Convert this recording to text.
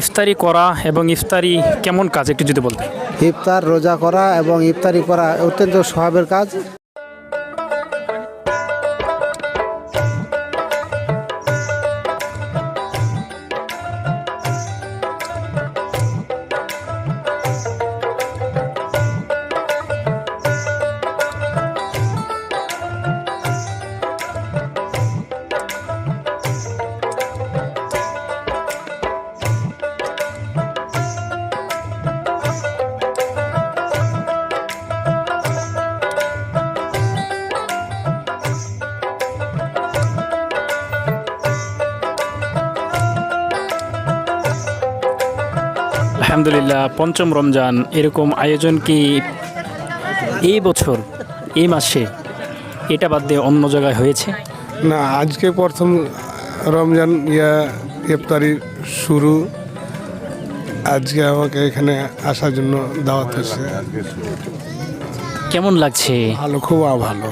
ইফতারি করা এবং ইফতারি কেমন কাজ, একটু যদি বলতে ইফতার, রোজা করা এবং ইফতারি করা অত্যন্ত স্বভাবের কাজ। আলহামদুলিল্লাহ পঞ্চম রমজান এরকম আয়োজন কি এই বছর এই মাসে এটা বাদ দিয়ে অন্য জায়গায় হয়েছে? না আজকে প্রথম রমজান ইয়া ইফতারি শুরু। আজকে আমাকে এখানে আসার জন্য দাওয়াত হয়েছে। কেমন লাগছে? ভালো খুব ভালো।